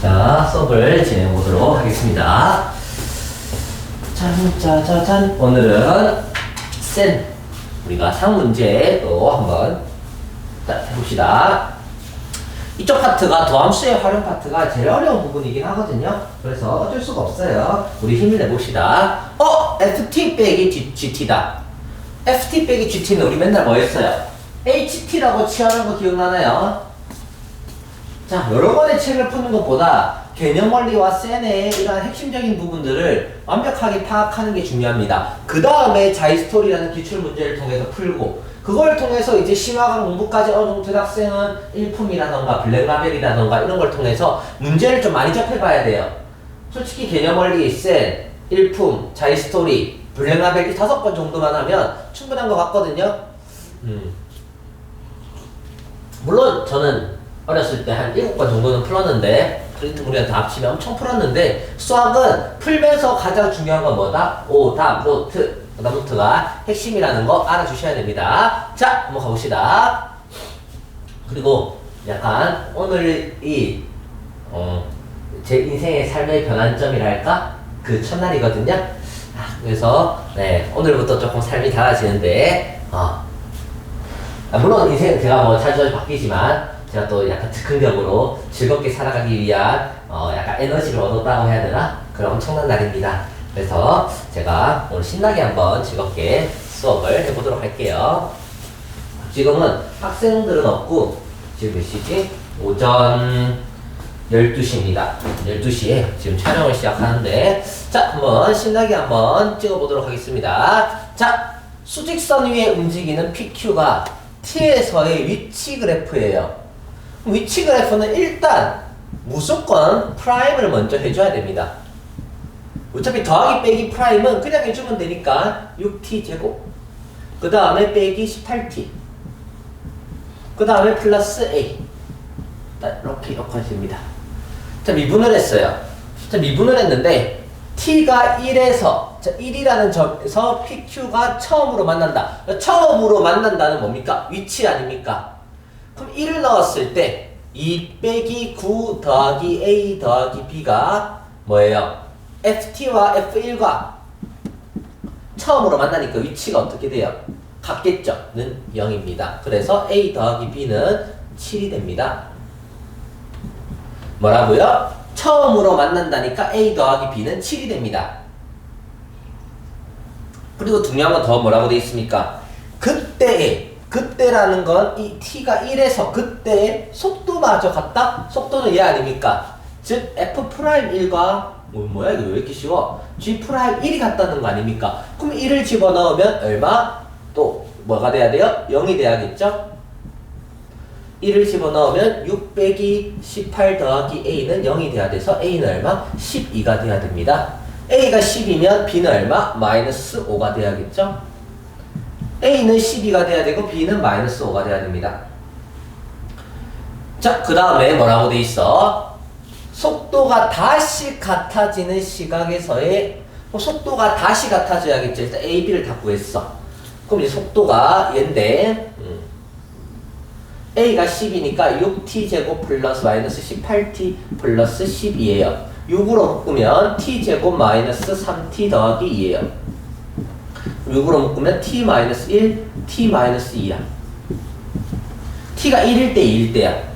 자, 수업을 진행해 보도록 하겠습니다. 짠, 짜자잔. 오늘은 센 우리가 상 문제 또 한번 자, 해봅시다. 이쪽 파트가 도함수의 활용 파트가 제일 어려운 부분이긴 하거든요. 그래서 어쩔 수가 없어요. 우리 힘을 내봅시다. 어? FT 빼기 GT다. FT 빼기 GT는 우리 맨날 뭐 했어요? HT라고 치환한 거 기억나나요? 자, 여러 번의 책을 푸는 것보다 개념 원리와 센의 이러한 핵심적인 부분들을 완벽하게 파악하는 게 중요합니다. 그 다음에 자이스토리라는 기출 문제를 통해서 풀고 그걸 통해서 이제 심화강 공부까지 어느 정도 대학생은 일품이라던가 블랙라벨이라던가 이런 걸 통해서 문제를 좀 많이 접해봐야 돼요. 솔직히 개념 원리, 센, 일품, 자이스토리, 블랙라벨 이 다섯 번 정도만 하면 충분한 것 같거든요. 음. 물론 저는 어렸을 때한 일곱 번 정도는 풀었는데 프린트 우리가 다 합치면 엄청 풀었는데 수학은 풀면서 가장 중요한 건 뭐다? 오답 노트 오답 노트가 핵심이라는 거 알아주셔야 됩니다 자 한번 가봅시다 그리고 약간 오늘 이 어, 제 인생의 삶의 변환점이랄까? 그 첫날이거든요 아, 그래서 네 오늘부터 조금 삶이 달라지는데 어, 아, 물론 인생 제가 뭐 자주자주 바뀌지만 제가 또 약간 즉흥적으로 즐겁게 살아가기 위한 어 약간 에너지를 얻었다고 해야 되나 그런 엄청난 날입니다. 그래서 제가 오늘 신나게 한번 즐겁게 수업을 해보도록 할게요. 지금은 학생들은 없고 지금 몇 시지? 오전 12시입니다. 12시에 지금 촬영을 시작하는데 자 한번 신나게 한번 찍어보도록 하겠습니다. 자 수직선 위에 움직이는 PQ가 T에서의 위치 그래프예요. 위치 그래프는 일단 무조건 프라임을 먼저 해줘야 됩니다. 어차피 더하기 빼기 프라임은 그냥 해주면 되니까 6t 제곱 그 다음에 빼기 18t 그 다음에 플러스 a 딱 이렇게 됩니다. 자 미분을 했어요. 자 미분을 했는데 t가 1에서 자 1이라는 점에서 pq가 처음으로 만난다. 처음으로 만난다는 뭡니까? 위치 아닙니까? 그럼 1을 넣었을 때 2 빼기 9 더하기 a 더하기 b가 뭐예요? ft와 f1과 처음으로 만나니까 위치가 어떻게 돼요? 같겠죠? 는 0입니다. 그래서 a 더하기 b는 7이 됩니다. 뭐라고요? 처음으로 만난다니까 a 더하기 b는 7이 됩니다. 그리고 중요한 건 더 뭐라고 돼 있습니까? 그때에 그때라는 건 이 t가 1에서 그때의 속도마저 같다? 속도는 얘 아닙니까? 즉 f 프라임 1과 뭐, 뭐야 이거 왜 이렇게 쉬워? g 프라임 1이 같다는 거 아닙니까? 그럼 1을 집어넣으면 얼마? 또 뭐가 돼야 돼요? 0이 돼야겠죠? 1을 집어넣으면 6 빼기 18 더하기 a는 0이 돼야 돼서 a는 얼마? 12가 돼야 됩니다. a가 10이면 b는 얼마? 마이너스 5가 돼야겠죠? A는 12가 돼야 되고 b는 마이너스 5가 돼야 됩니다. 자, 그 다음에 뭐라고 돼 있어? 속도가 다시 같아지는 시각에서의 뭐 속도가 다시 같아져야겠죠. 일단 a, b를 다 구했어. 그럼 이제 속도가 얘인데 음. a가 10이니까 6t 제곱 플러스 마이너스 18t 플러스 10이에요. 6으로 묶으면 t 제곱 마이너스 3t 더하기 2예요. 6으로 묶으면 t 마이너스 1, t 마이너스 2야. t가 1일 때 2일 때야.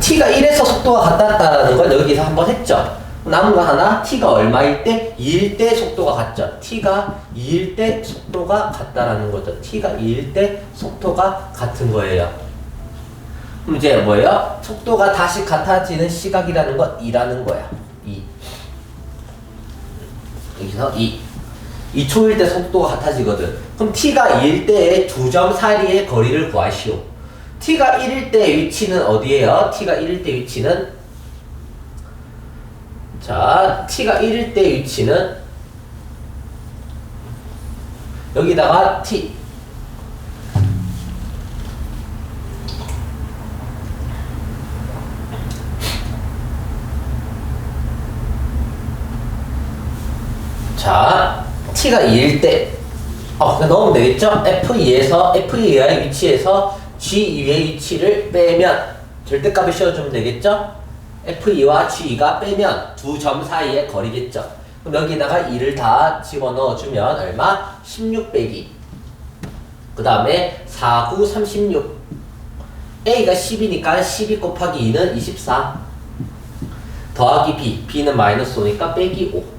t가 1에서 속도가 같았다는 건 여기서 한번 했죠. 남은 거 하나, t가 얼마일 때? 2일 때 속도가 같죠. t가 2일 때 속도가 같다라는 거죠. t가 2일 때 속도가 같은 거예요. 이제 뭐예요? 속도가 다시 같아지는 시각이라는 건 2라는 거야. 2. 여기서 2. 2초일 때 속도가 같아지거든. 그럼 t가 2일 때의 두 점 사이의 거리를 구하시오. t가 1일 때 위치는 어디예요? t가 1일 때 위치는 자, t가 1일 때 위치는 여기다가 t 자, t가 2일 때 어, 넣으면 되겠죠? F2에서 F2의 위치에서 G2의 위치를 빼면 절대값을 씌워주면 되겠죠? F2와 G2가 빼면 두 점 사이의 거리겠죠? 그럼 여기다가 2를 다 집어넣어주면 얼마? 16 빼기 그 다음에 4, 9, 36 A가 10이니까 12 곱하기 2는 24 더하기 B, B는 마이너스 5니까 빼기 5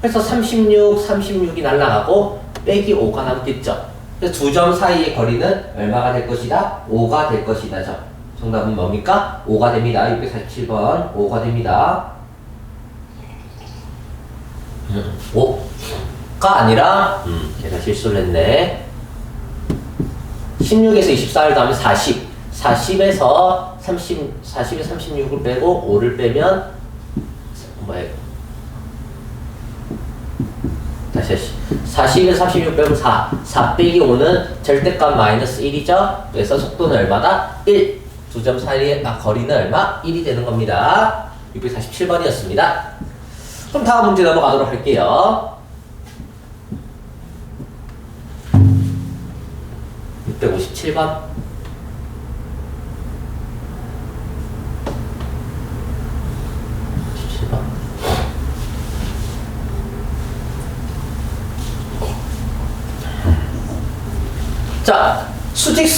그래서 36, 36이 날라가고 빼기 5가 남겠죠. 두점 사이의 거리는 얼마가 될 것이다? 5가 될 것이다. 죠 정답은 뭡니까? 5가 됩니다. 647번 5가 됩니다. 5가 아니라 음, 제가 실수를 했네. 16에서 24를 더하면 40. 40에서 30, 40에 36을 빼고 5를 빼면 뭐예요? 3시. 42는 36 빼고 4. 4 빼기 5는 절대값 마이너스 1이죠? 그래서 속도는 얼마다? 1. 2점 사이의 아, 거리는 얼마? 1이 되는 겁니다. 647번이었습니다. 그럼 다음 문제 넘어가도록 할게요. 657번.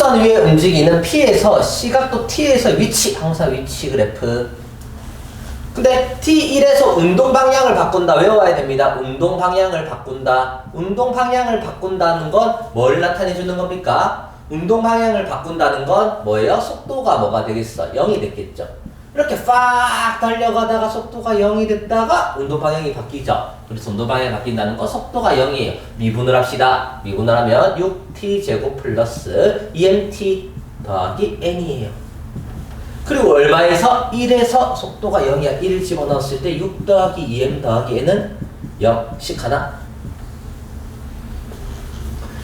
직선 위에 움직이는 P에서 시각도 T에서 위치, 항상 위치 그래프. 근데 T1에서 운동 방향을 바꾼다 외워야 됩니다. 운동 방향을 바꾼다. 운동 방향을 바꾼다는 건 뭘 나타내 주는 겁니까? 운동 방향을 바꾼다는 건 뭐예요? 속도가 뭐가 되겠어? 0이 됐겠죠. 이렇게 팍 달려가다가 속도가 0이 됐다가 운동 방향이 바뀌죠. 그래서 운동 방향이 바뀐다는 건 속도가 0이에요. 미분을 합시다. 미분을 하면 6t 제곱 플러스 emt 더하기 n이에요. 그리고 얼마에서 1에서 속도가 0이야. 1을 집어넣었을 때 6 더하기 2m 더하기 n은 0씩 하나.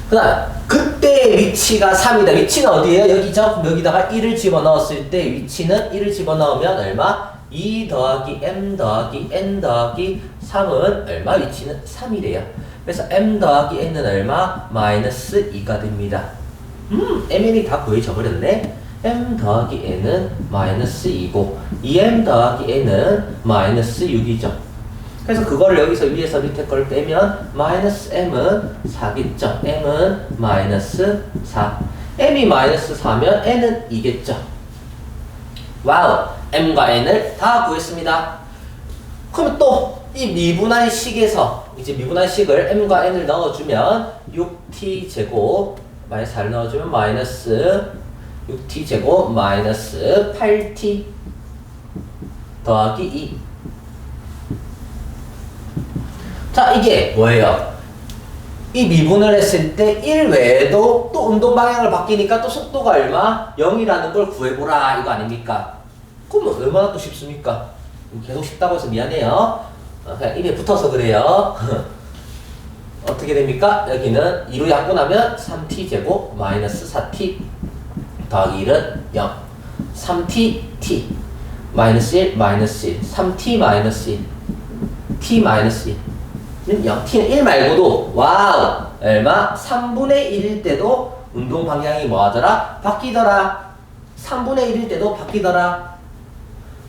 그 그때의 위치가 3이다. 위치는 어디예요? 여기죠? 여기다가 1을 집어넣었을 때 위치는 1을 집어넣으면 얼마? 2 더하기 m 더하기 n 더하기 3은 얼마? 위치는 3이래요. 그래서 m 더하기 n은 얼마? 마이너스 2가 됩니다. 음, mn이 다 구해져 버렸네. m 더하기 n은 마이너스 2고 2m 더하기 n은 마이너스 6이죠. 그래서 그걸 여기서 위에서 밑에 걸 빼면 마이너스 m은 4겠죠. m은 마이너스 4. m이 마이너스 4면 n은 2겠죠. 와우. m과 n을 다 구했습니다. 그럼 또이 미분한 식에서 이제 미분한 식을 m과 n을 넣어주면 6t 제곱 마이너스 4를 넣어주면 마이너스 6t 제곱 마이너스 8t 더하기 2 자, 이게 뭐예요? 이 미분을 했을 때 1 외에도 또 운동 방향을 바뀌니까 또 속도가 얼마? 0이라는 걸 구해보라 이거 아닙니까? 그럼 얼마나 또 쉽습니까? 계속 쉽다고 해서 미안해요. 어, 그냥 입에 붙어서 그래요. 어떻게 됩니까? 여기는 2로 약분하면 3t 제곱 마이너스 4t 더하기 1은 0 3t t 마이너스 1 마이너스 1 3t 마이너스 1 t 마이너스 1 0. t는 1 말고도 와우 얼마? 3분의 1일 때도 운동 방향이 뭐하더라? 바뀌더라 3분의 1일 때도 바뀌더라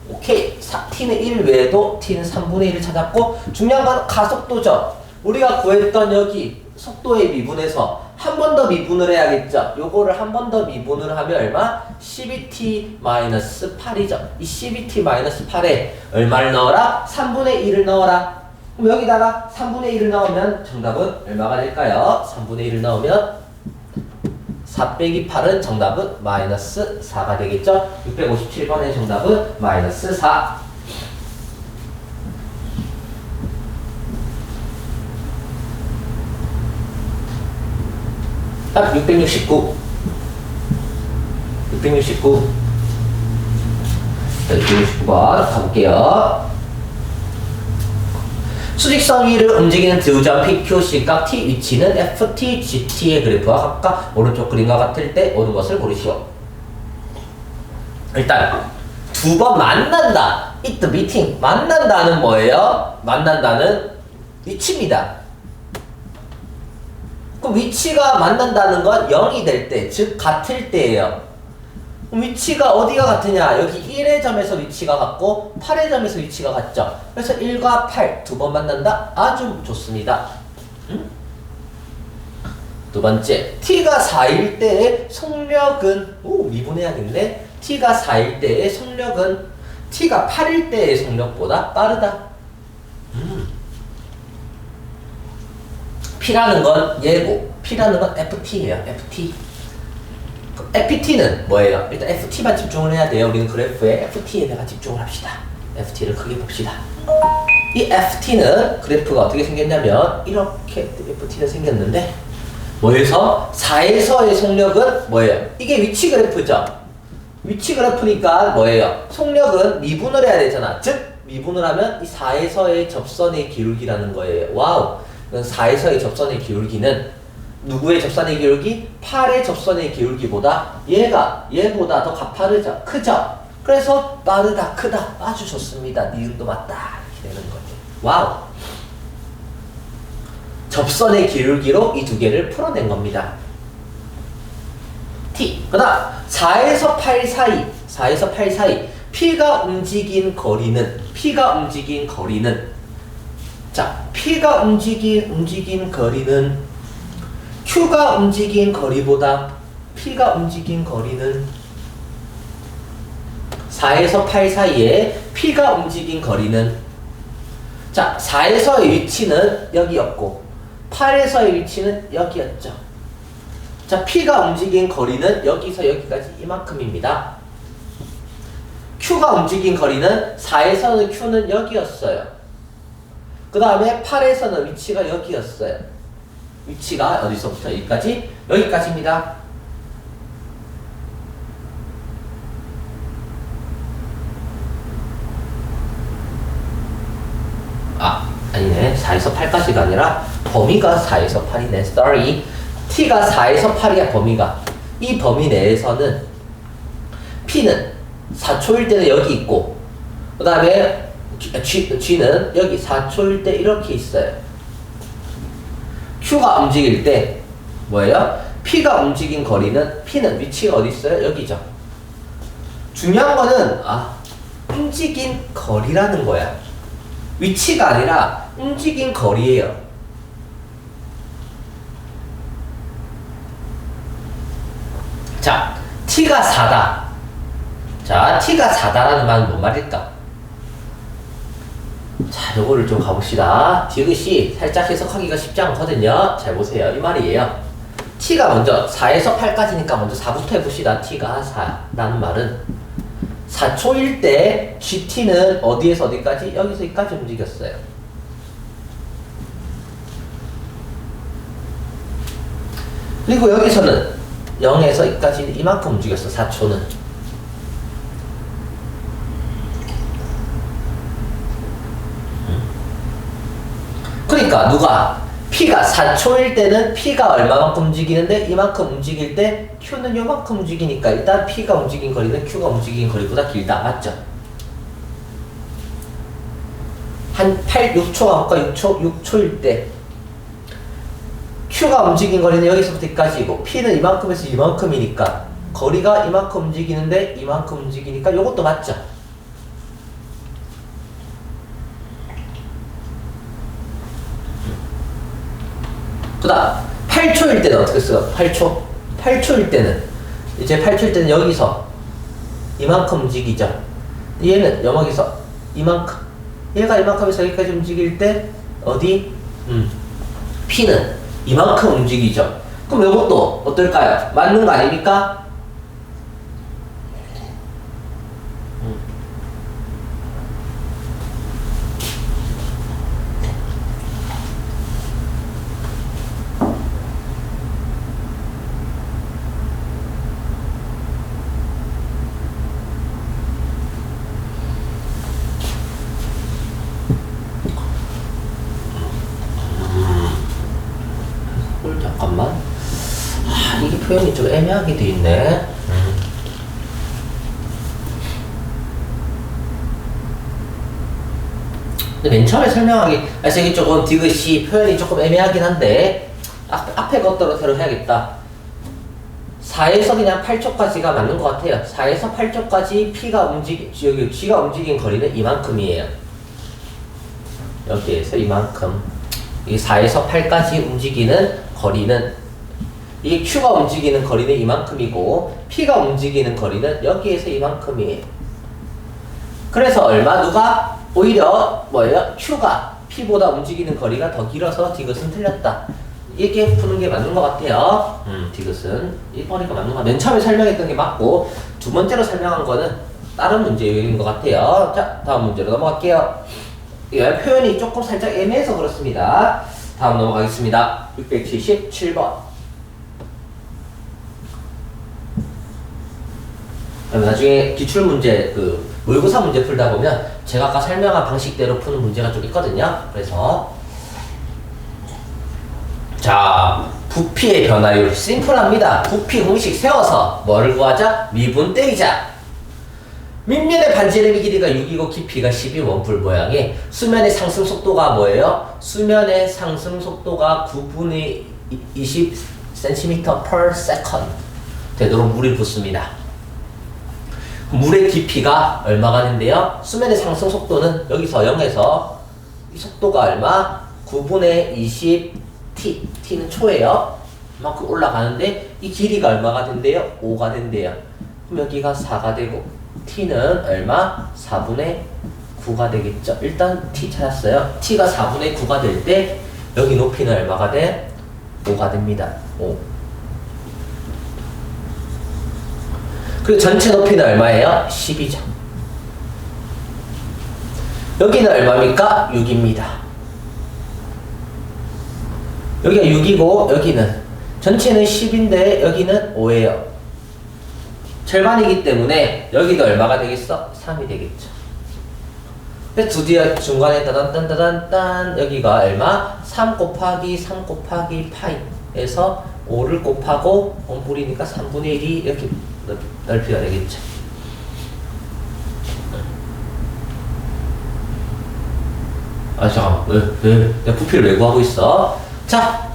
오케이 사, t는 1 외에도 t는 3분의 1을 찾았고 중요한 건 가속도죠 우리가 구했던 여기 속도의 미분에서 한 번 더 미분을 해야겠죠 요거를 한 번 더 미분을 하면 얼마? 12t-8이죠 이 12t-8에 얼마를 넣어라? 3분의 1을 넣어라 그럼 여기다가 3분의 1을 넣으면 정답은 얼마가 될까요? 3분의 1을 넣으면 4 빼기 8은 정답은 마이너스 4가 되겠죠? 657번의 정답은 마이너스 4. 딱 669. 669. 자, 669번 가볼게요. 수직선 위를 움직이는 두점 PQ, C각 T 위치는 FT, GT의 그래프와 각각 오른쪽 그림과 같을 때 오는 것을 고르시오. 일단 두 번 만난다. it meeting. 만난다는 뭐예요? 만난다는 위치입니다. 그 위치가 만난다는 건 0이 될 때, 즉 같을 때예요. 위치가 어디가 같으냐? 여기 1의 점에서 위치가 같고 8의 점에서 위치가 같죠. 그래서 1과 8 두 번 만난다? 아주 좋습니다. 음? 두 번째, t가 4일 때의 속력은 오 미분해야겠네. t가 4일 때의 속력은 t가 8일 때의 속력보다 빠르다. 음. P라는 건 예고, P라는 건 FT예요. FT. 그 FT는 뭐예요? 일단 FT만 집중을 해야 돼요. 우리는 그래프에 FT에 내가 집중을 합시다. FT를 크게 봅시다. 이 FT는 그래프가 어떻게 생겼냐면 이렇게 FT는 생겼는데 뭐에서 4에서의 속력은 뭐예요? 이게 위치 그래프죠. 위치 그래프니까 뭐예요? 속력은 미분을 해야 되잖아. 즉 미분을 하면 이 4에서의 접선의 기울기라는 거예요. 와우. 4에서의 접선의 기울기는 누구의 접선의 기울기? 8의 접선의 기울기보다 얘가 얘보다 더 가파르죠. 크죠. 그래서 빠르다, 크다, 아주 좋습니다. 니은도 맞다 이렇게 되는 거예요. 와우. 접선의 기울기로 이 두 개를 풀어낸 겁니다. T. 그 다음 4에서 8 사이 4에서 8 사이 P가 움직인 거리는 P가 움직인 거리는 자 P가 움직인 움직인 거리는 Q가 움직인 거리보다 P가 움직인 거리는 4에서 8 사이에 P가 움직인 거리는 자 4에서의 위치는 여기였고 8에서의 위치는 여기였죠. 자, P가 움직인 거리는 여기서 여기까지 이만큼입니다. Q가 움직인 거리는 4에서는 Q는 여기였어요. 그 다음에 8에서는 위치가 여기였어요. 위치가 어디서부터 여기까지? 여기까지입니다. 아, 아니네. 4에서 8까지가 아니라 범위가 4에서 8이네. Sorry. T가 4에서 8이야, 범위가. 이 범위 내에서는 P는 4초일 때는 여기 있고, 그 다음에 G, G는 여기 4초일 때 이렇게 있어요. Q가 움직일 때, 뭐예요? P가 움직인 거리는, P는 위치가 어디 있어요? 여기죠. 중요한 거는, 아, 움직인 거리라는 거야. 위치가 아니라 움직인 거리예요. 자, t가 4다. 자, t가 4다라는 말은 뭔 말일까? 자, 요거를 좀 가봅시다. 디귿이 살짝 해석하기가 쉽지 않거든요. 잘 보세요. 이 말이에요. t가 먼저 4에서 8까지니까 먼저 4부터 해봅시다. t가 4라는 말은 4초일 때 GT는 어디에서 어디까지? 여기서 여기까지 움직였어요. 그리고 여기서는 0에서 여기까지 이만큼 움직였어. 4초는. 그러니까 누가 P가 4초일 때는 P가 얼마만큼 움직이는데 이만큼 움직일 때 Q는 요만큼 움직이니까 일단 P가 움직인 거리는 Q가 움직인 거리보다 길다. 맞죠? 한 8, 6초 가볼까? 6초, 6초일 때 Q가 움직인 거리는 여기서부터 여기까지고 P는 이만큼에서 이만큼이니까 거리가 이만큼 움직이는데 이만큼 움직이니까 요것도 맞죠? 그 다음 8초일 때는 어떻게 써요? 8초 8초일 때는 이제 8초일 때는 여기서 이만큼 움직이죠 얘는 여기서 이만큼 얘가 이만큼에서 여기까지 움직일 때 어디? 음. P는 이만큼 움직이죠 그럼 이것도 어떨까요? 맞는 거 아닙니까? 음. 헐, 잠깐만. 아, 이게 표현이 좀 애매하게 돼 있네. 근데 맨 처음에 설명하기, 그래서 이게 조금 디귿이 표현이 조금 애매하긴 한데, 앞, 앞에 것대로 새로 해야겠다. 4에서 그냥 8초까지가 맞는 것 같아요. 4에서 8초까지 P가 움직, 여기 G가 움직인 거리는 이만큼이에요. 여기에서 이만큼. 이 4에서 8까지 움직이는 거리는 이 Q가 움직이는 거리는 이만큼이고 P가 움직이는 거리는 여기에서 이만큼이에요. 그래서 얼마 누가 오히려 뭐예요? Q가 P보다 움직이는 거리가 더 길어서 디귿은 틀렸다. 이렇게 푸는 게 맞는 것 같아요. 음, 디귿은 이 머리가 맞는 것 같아요. 맨 처음에 설명했던 게 맞고 두 번째로 설명한 거는 다른 문제인 것 같아요. 자, 다음 문제로 넘어갈게요. 이 표현이 조금 살짝 애매해서 그렇습니다. 다음 넘어가겠습니다. 677번. 나중에 기출 문제 그 모의고사 문제 풀다 보면 제가 아까 설명한 방식대로 푸는 문제가 좀 있거든요. 그래서 자 부피의 변화율 심플합니다. 부피 공식 세워서 뭐를 구하자? 미분 때리자. 밑면의 반지름의 길이가 6이고 깊이가 12 원뿔 모양의 수면의 상승 속도가 뭐예요? 수면의 상승 속도가 9분의 20 cm per second 되도록 물이 붓습니다. 물의 깊이가 얼마가 된대요? 수면의 상승 속도는 여기서 0에서 이 속도가 얼마? 9분의 20 t, t는 초예요. 이만큼 올라가는데 이 길이가 얼마가 된대요? 5가 된대요. 그럼 여기가 4가 되고 t는 얼마? 4분의 9가 되겠죠. 일단 t 찾았어요. t가 4분의 9가 될 때 여기 높이는 얼마가 돼? 5가 됩니다. 5. 그리고 전체 높이는 얼마예요? 12죠. 여기는 얼마입니까? 6입니다. 여기가 6이고 여기는 전체는 10인데 여기는 5예요. 절반이기 때문에 여기도 얼마가 되겠어? 3이 되겠죠. 그래서 드디어 중간에 따단따단따단 여기가 얼마? 3 곱하기 3 곱하기 파이에서 5를 곱하고 원뿔이니까 3분의 1이 이렇게 넓- 넓이가 되겠죠. 아 잠깐만 왜, 왜 내가 부피를 왜 구하고 있어? 자,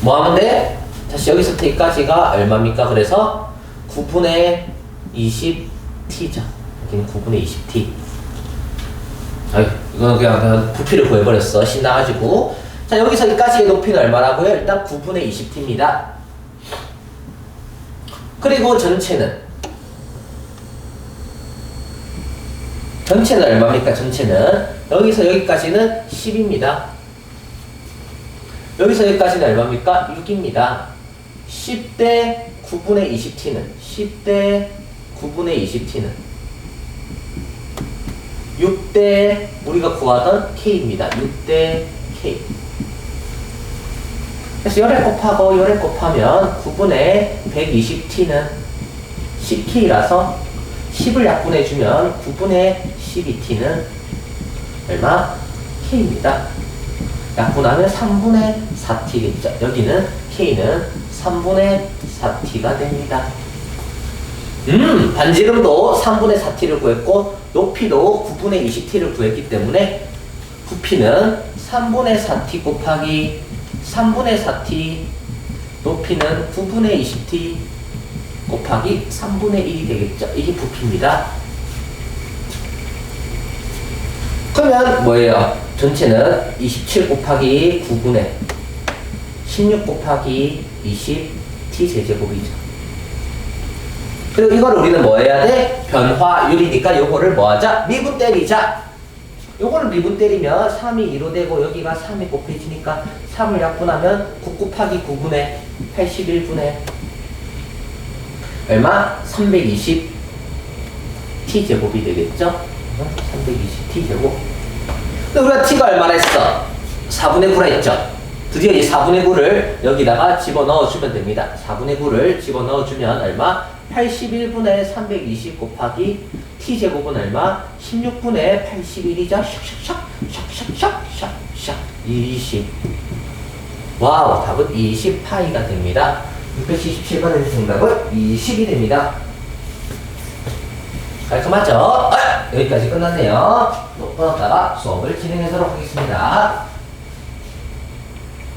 뭐 하면 돼? 다시 여기서부터 여기까지가 얼마입니까? 그래서 9분의 20t죠. 여기는 9분의 20t. 아이, 이건 그냥, 그냥 부피를 구해버렸어. 신나가지고. 자, 여기서 여기까지의 높이는 얼마라고요? 일단 9분의 20t입니다. 그리고 전체는 전체는 얼마입니까? 전체는 여기서 여기까지는 10입니다. 여기서 여기까지는 얼마입니까? 6입니다. 10대 9분의 20t는 10대 9분의 20t는 6대 우리가 구하던 k입니다. 6대 k. 그래서 열에 곱하고 열에 곱하면 9분의 120t는 10k라서 10을 약분해주면 9분의 12t는 얼마? k입니다. 약분하면 3분의 4t겠죠. 여기는 k는 3분의 4t가 됩니다. 음, 반지름도 3분의 4t를 구했고 높이도 9분의 20t를 구했기 때문에 부피는 3분의 4t 곱하기 3분의 4t 높이는 9분의 20t 곱하기 3분의 1이 되겠죠. 이게 부피입니다. 그러면 뭐예요? 전체는 27 곱하기 9분의 16 곱하기 20 t 제제곱이죠. 그리고 이걸 우리는 뭐 해야 돼? 변화율이니까 요거를 뭐 하자? 미분 때리자. 요거를 미분 때리면 3이 2로 되고 여기가 3이 곱해지니까 3을 약분하면 9 곱하기 9분의 81분의 얼마? 320 t 제곱이 되겠죠? 320 t 제곱. 근데 우리가 t가 얼마나 했어? 4분의 9라 했죠? 드디어 이 4분의 9를 여기다가 집어넣어 주면 됩니다. 4분의 9를 집어넣어 주면 얼마? 81분의 320 곱하기 t제곱은 얼마? 16분의 81이죠? 샥샥샥 샥샥샥 샥샥 20 와우 답은 20파이가 됩니다. 677번의 정답은 20이 됩니다. 깔끔하죠? 아, 여기까지 끝났네요. 또 끊었다가 수업을 진행하도록 하겠습니다.